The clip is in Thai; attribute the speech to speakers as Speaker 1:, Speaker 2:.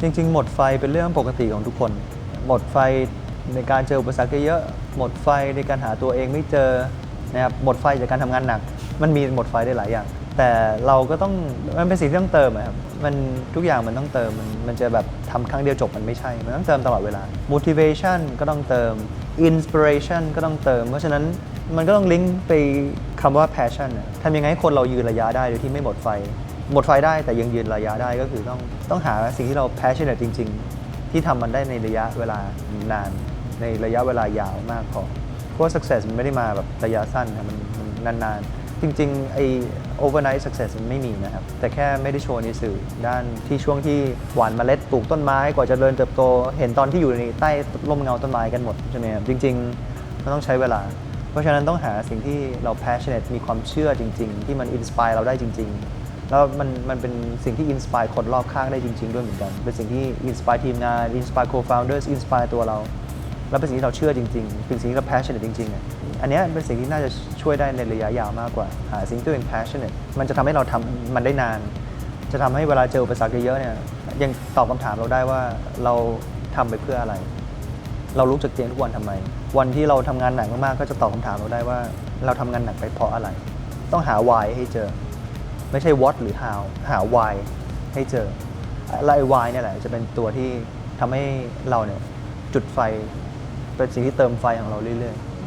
Speaker 1: จริง ๆ หมดไฟเป็นเรื่องปกติของทุกคน หมดไฟในการเจออุปสรรคเยอะ หมดไฟในการหาตัวเองไม่เจอนะครับ หมดไฟจากการทำงานหนัก มันมีหมดไฟได้หลายอย่าง แต่เราก็ต้อง มันเป็นสิ่งที่ต้องเติมอะครับ มันทุกอย่างมันต้องเติม มันมันจะแบบทำครั้งเดียวจบมันไม่ใช่ มันต้องเติมตลอดเวลา motivation ก็ต้องเติม inspiration ก็ต้องเติม เพราะฉะนั้นมันก็ต้องลิงก์ไปคำว่า passion ทำยังไงให้คนเรายืนระยะได้โดยที่ไม่หมดไฟ หมดไฟได้แต่ยังยืนระยะได้ก็คือต้องต้องหาสิ่งที่เรา passionate จริง ๆ ที่ทำมันได้ในระยะเวลานาน ในระยะเวลายาวมากพอเพราะว่า success มันไม่ได้มาแบบระยะสั้นนะมันมนนานๆ จริงๆไอ overnight success มันไม่มีนะครับ แต่แค่ไม่ได้โชว์ในสื่อด้านที่ช่วงที่หวานเมล็ดปลูกต้นไม้กว่าจะเดินเติบโต เห็นตอนที่อยู่ในใต้ร่มเงาต้นไม้กันหมดใช่ไหมครับจริงๆมันต้องใช้เวลา เพราะฉะนั้นต้องหาสิ่งที่เรา passionate มีความเชื่อจริง ๆ ที่มัน inspire เราได้จริง ๆ แล้วมันมันเป็นสิ่งที่ inspire คนรอบข้างได้จริง ๆ ด้วยเหมือนกัน เป็นสิ่งที่ inspire ทีมงาน inspire co-founders inspire ตัวเรา แล้วเป็นสิ่งที่เราเชื่อจริง ๆ เป็นสิ่งที่เรา passionate จริงๆอันนี้เป็นสิ่งที่น่าจะช่วยได้ในระยะยาวมากกว่า หาสิ่งที่ตัวเอง passionate มันจะทำให้เราทำมันได้นาน จะทำให้เวลาเจออุปสรรคเยอะๆเนี่ยยังตอบคำถามเราได้ว่าเราทำไปเพื่ออะไร เราลุกจากเตียงทุกวันทำไม วันที่เราทำงานหนักมากๆก็จะตอบคำถามเราได้ว่า เราทำงานหนักไปเพราะอะไร ต้องหา why ให้เจอ ไม่ใช่ what หรือ how หา why ให้เจอและไอ้ why เนี่ยแหละจะเป็นตัวที่ทำให้เราเนี่ยจุดไฟ เป็นสิ่งที่เติมไฟของเราเรื่อยๆ